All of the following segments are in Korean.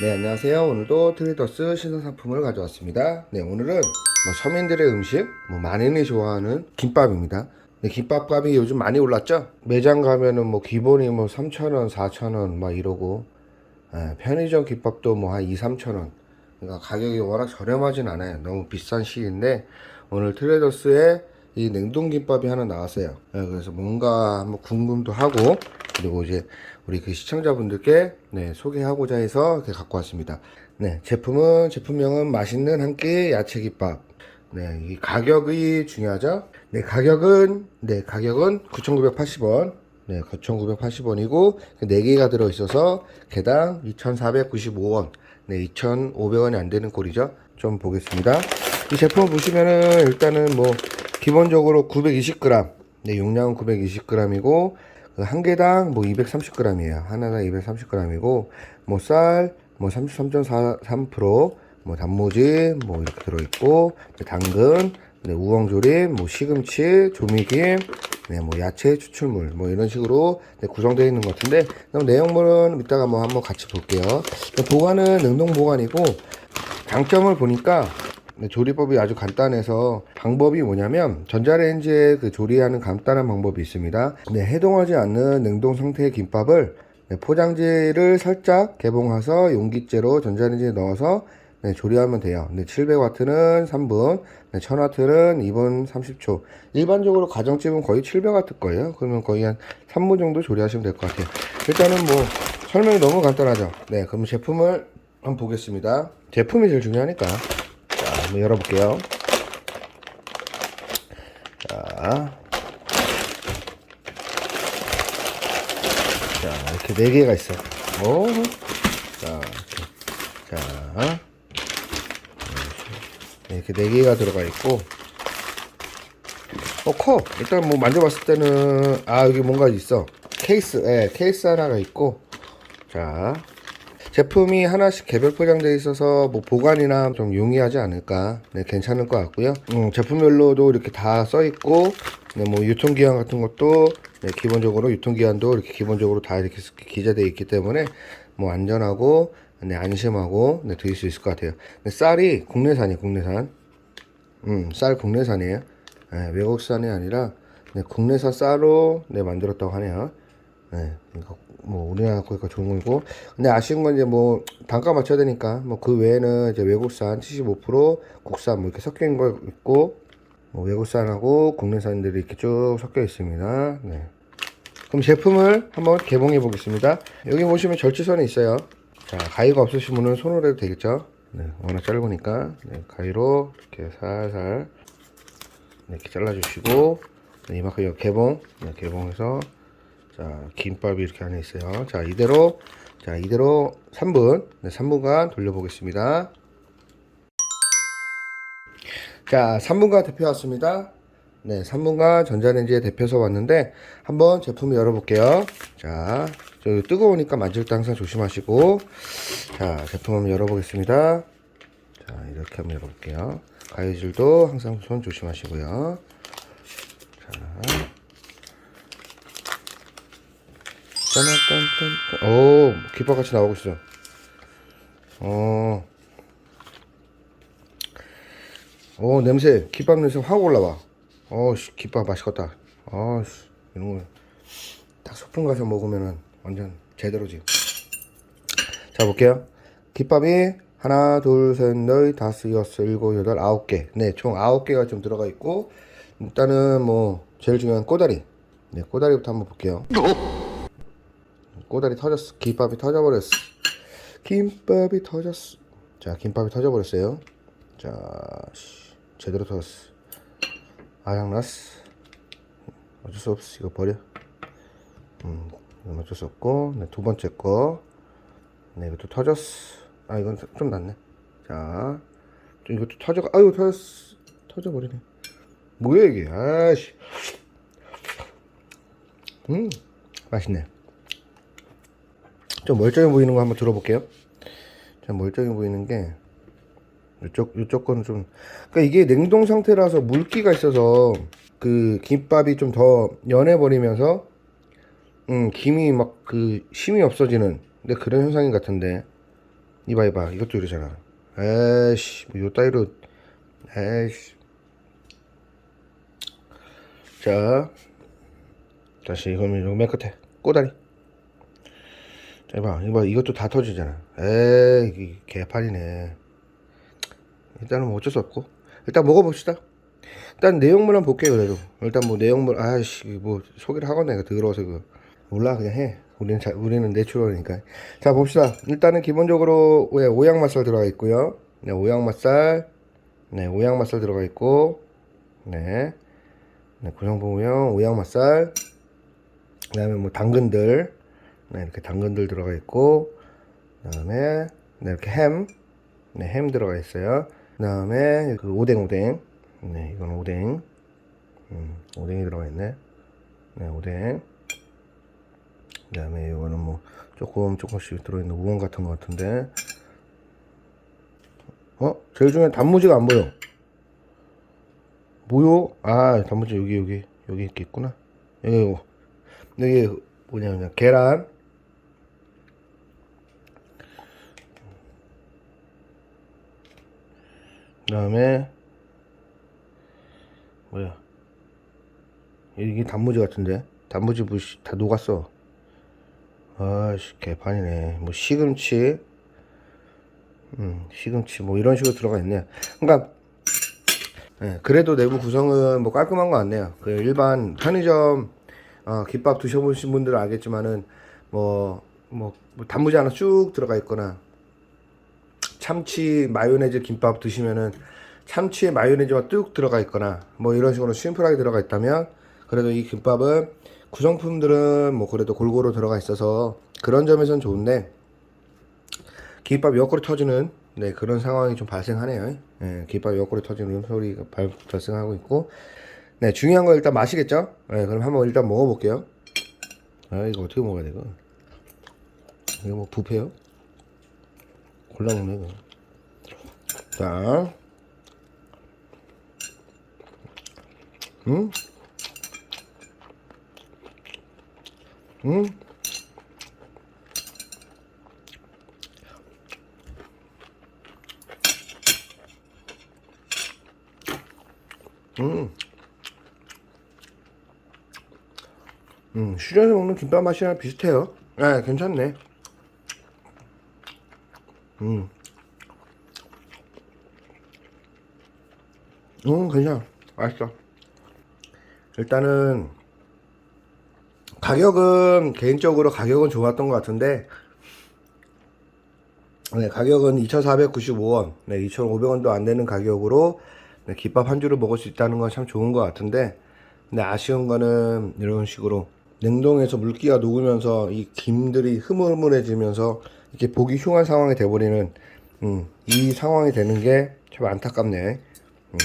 네, 안녕하세요. 오늘도 트레이더스 신선상품을 가져왔습니다. 네, 오늘은 뭐 서민들의 음식, 뭐 많이들 좋아하는 김밥입니다. 네, 김밥 값이 요즘 많이 올랐죠? 매장 가면은 뭐 기본이 뭐 3,000원, 4,000원 막 이러고, 예, 편의점 김밥도 뭐 한 2, 3,000원. 그러니까 가격이 워낙 저렴하진 않아요. 너무 비싼 시기인데, 오늘 트레이더스에 이 냉동김밥이 하나 나왔어요. 예, 그래서 뭔가 한번 궁금도 하고, 그리고 이제 우리 그 시청자분들께 네, 소개하고자 해서 이렇게 갖고 왔습니다. 네, 제품은, 제품명은 맛있는 한 끼 야채김밥. 네, 이 가격이 중요하죠? 네, 가격은, 네, 가격은 9,980원. 네, 9,980원이고, 4개가 들어 있어서 개당 2,495원. 네, 2,500원이 안 되는 꼴이죠. 좀 보겠습니다. 이 제품 보시면은 일단은 뭐, 기본적으로 920g. 네, 용량은 920g이고, 그한 개당 뭐 230g이에요. 하나당 230g이고, 뭐 쌀, 뭐 33.43%, 뭐 단무지, 뭐 이렇게 들어있고, 당근, 네, 우엉조림, 뭐 시금치, 조미김, 네, 뭐 야채 추출물, 뭐 이런 식으로 네, 구성되어 있는 것 같은데, 그럼 내용물은 이따가 뭐 한번 같이 볼게요. 보관은 냉동 보관이고, 장점을 보니까 네, 조리법이 아주 간단해서 방법이 뭐냐면 전자레인지에 그 조리하는 간단한 방법이 있습니다. 네, 해동하지 않는 냉동 상태의 김밥을 네, 포장지를 살짝 개봉해서 용기째로 전자레인지에 넣어서 네, 조리하면 돼요. 네, 700W는 3분, 네, 1000W는 2분 30초. 일반적으로 가정집은 거의 700W 거예요. 그러면 거의 한 3분 정도 조리하시면 될 것 같아요. 일단은 뭐 설명이 너무 간단하죠. 네, 그럼 제품을 한번 보겠습니다. 제품이 제일 중요하니까. 자, 한번 열어볼게요. 자. 자, 이렇게 네 개가 있어. 오. 자, 이렇게. 자. 이렇게 네 개가 들어가 있고. 어, 커. 일단 뭐 만져봤을 때는, 아, 여기 뭔가 있어. 케이스, 예, 케이스 하나가 있고. 자. 제품이 하나씩 개별 포장되어 있어서 뭐 보관이나 좀 용이하지 않을까. 네, 괜찮을 것 같고요. 음, 제품별로도 이렇게 다 써 있고, 네, 뭐 유통기한 같은 것도 네, 기본적으로 유통기한도 이렇게 기본적으로 다 이렇게 기재되어 있기 때문에 뭐 안전하고 네, 안심하고 네, 드실 수 있을 것 같아요. 네, 쌀이 국내산이에요, 국내산. 음, 쌀 국내산이에요. 네, 외국산이 아니라 네, 국내산 쌀로 네, 만들었다고 하네요. 네, 그러니까 뭐 우리나라 거니까 좋은 거고. 근데 아쉬운 건 이제 뭐 단가 맞춰야 되니까 뭐 그 외에는 이제 외국산 75% 국산 뭐 이렇게 있는 거 있고 뭐 외국산하고 국내산들이 이렇게 쭉 섞여 있습니다. 네. 그럼 제품을 한번 개봉해 보겠습니다. 여기 보시면 절취선이 있어요. 자, 가위가 없으신 분은 손으로 해도 되겠죠? 네, 워낙 짧으니까 네, 가위로 이렇게 살살 네, 이렇게 잘라주시고 네, 이만큼 개봉, 네, 개봉해서 자, 김밥이 이렇게 안에 있어요. 자, 이대로 자, 이대로 3분, 네, 3분간 돌려보겠습니다. 자, 3분간 데펴왔습니다. 네, 3분간 전자레인지에 데펴서 왔는데 한번 제품을 열어볼게요. 자, 저 뜨거우니까 만질 때 항상 조심하시고 자, 제품 한번 열어보겠습니다. 자, 이렇게 한번 열어볼게요. 가위질도 항상 손 조심하시고요. 자, 짠짠짠짠. 오, 기밥같이 나오고 있어. 어. 오, 냄새, 기밥 냄새 확 올라와. 어, 씨, 기밥 맛있겠다. 아, 씨, 이런 거. 딱 소풍 가서 먹으면은 완전 제대로지. 자, 볼게요. 기밥이 하나, 둘, 셋, 넷, 다섯, 여섯, 일곱, 여덟, 아홉 개. 네, 총 아홉 개가 좀 들어가 있고, 일단은 뭐, 제일 중요한 꼬다리. 네, 꼬다리부터 한번 볼게요. 꼬다리 터졌어. 김밥이 터져버렸어. 김밥이 터졌어. 자, 김밥이 터져버렸어요. 자, 씨, 제대로 터졌어. 아양났어. 어쩔 수 없어. 이거 버려. 음, 이건 어쩔 수 없고. 네, 두 번째 거. 네, 이것도 터졌어. 아, 이건 좀 낫네. 자, 좀 이것도 터져. 아유, 터졌어. 터져버리네. 뭐야, 이게. 아씨. 음, 맛있네. 좀 멀쩡해 보이는 거 한번 들어볼게요. 좀 멀쩡해 보이는 게 이쪽 이쪽 거는 좀 그러니까 이게 냉동 상태라서 물기가 있어서 그 김밥이 좀 더 연해 버리면서 음 김이 막그 힘이 없어지는 근데 그런 현상인 것 같은데. 이봐 이봐. 이것도 이러잖아. 에이씨 뭐 요 따위로 에이씨. 자. 다시 이거는 이거 맨 끝에. 꼬다리. 자 이봐 이봐 이것도 다 터지잖아. 에이 개판이네. 일단은 뭐 어쩔 수 없고. 일단 먹어봅시다. 일단 내용물 한번 볼게요 그래도. 일단 뭐 내용물 아이씨 뭐 소개를 하거나 이거 더러워서 그 몰라 그냥 해. 우리는 자, 우리는 내추럴이니까. 자 봅시다. 일단은 기본적으로 왜 오양맛살 들어가 있고요. 네 오양맛살. 네 오양맛살 들어가 있고. 네, 네 구성보면 오양맛살. 그 다음에 뭐 당근들 네 이렇게 당근들 들어가 있고 그 다음에 네 이렇게 햄 네, 햄 들어가 있어요. 그 다음에 그 오뎅 오뎅. 네, 이건 오뎅. 음, 오뎅이 들어가 있네. 네, 오뎅. 그 다음에 이거는 뭐 조금 조금씩 들어있는 우엉 같은 것 같은데. 어? 제일 중요한 단무지가 안 보여. 뭐요? 아, 단무지 여기 여기 여기 있구나. 여기 이거. 여기 뭐냐면 계란. 그 다음에 뭐야? 이게 단무지 같은데? 단무지 뭐다 녹았어. 아씨 개판이네. 뭐 시금치 음 시금치 뭐 이런 식으로 들어가 있네. 그러니까 예, 그래도 내부 구성은 뭐 깔끔한 것 같네요. 그 일반 편의점 어, 김밥 드셔보신 분들은 알겠지만은 뭐, 뭐, 뭐 단무지 하나 쭉 들어가 있거나 참치 마요네즈 김밥 드시면은 참치에 마요네즈가 뚝 들어가 있거나 뭐 이런 식으로 심플하게 들어가 있다면 그래도 이 김밥은 구성품들은 뭐 그래도 골고루 들어가 있어서 그런 점에선 좋은데 김밥 옆구리 터지는 네 그런 상황이 좀 발생하네요. 예, 김밥 옆구리 터지는 소리가 발, 발생하고 있고 네 중요한 거 일단 마시겠죠? 네, 그럼 한번 일단 먹어볼게요. 아 이거 어떻게 먹어야 돼 이거? 이거 뭐 부패요? 골라 먹네 이거. 자, 음, 음, 음, 음, 시장에서 먹는 김밥 맛이랑 비슷해요. 네, 괜찮네. 음. 음, 괜찮아. 맛있어. 일단은, 가격은, 개인적으로 가격은 좋았던 것 같은데, 네, 가격은 2,495원, 네, 2,500원도 안 되는 가격으로, 네, 김밥 한 줄을 먹을 수 있다는 건 참 좋은 것 같은데, 근데 아쉬운 거는 이런 식으로 냉동에서 물기가 녹으면서 이 김들이 흐물흐물해지면서 이렇게 보기 흉한 상황이 돼버리는 음, 이 상황이 되는 게 참 안타깝네. 음,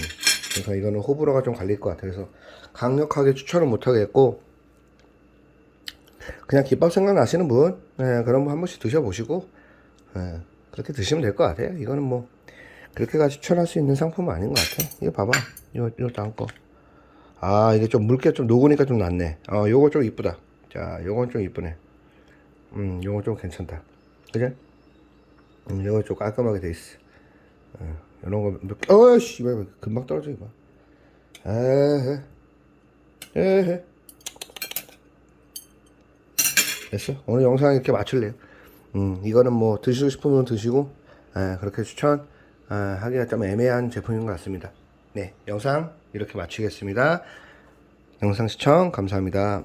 그래서 이거는 호불호가 좀 갈릴 것 같아요. 그래서 강력하게 추천을 못 하겠고 그냥 김밥 생각나시는 분 예, 그런 분 한 번씩 드셔보시고 예, 그렇게 드시면 될 것 같아요. 이거는 뭐 그렇게까지 추천할 수 있는 상품은 아닌 것 같아. 이거 봐봐. 이거 이거 다음 거. 아 이게 좀 물기가 좀 녹으니까 좀 낫네. 어 요거 좀 이쁘다. 자 요건 좀 이쁘네. 음 요거 좀 괜찮다. 그죠? 음 요거 좀 깔끔하게 돼 있어. 어, 이런 거 몇, 어씨 금방 떨어져 이거. 에헤 에헤. 됐어. 오늘 영상 이렇게 마칠래요. 음, 이거는 뭐 드시고 싶으면 드시고, 에, 그렇게 추천 아, 하기가 좀 애매한 제품인 것 같습니다. 네, 영상 이렇게 마치겠습니다. 영상 시청 감사합니다.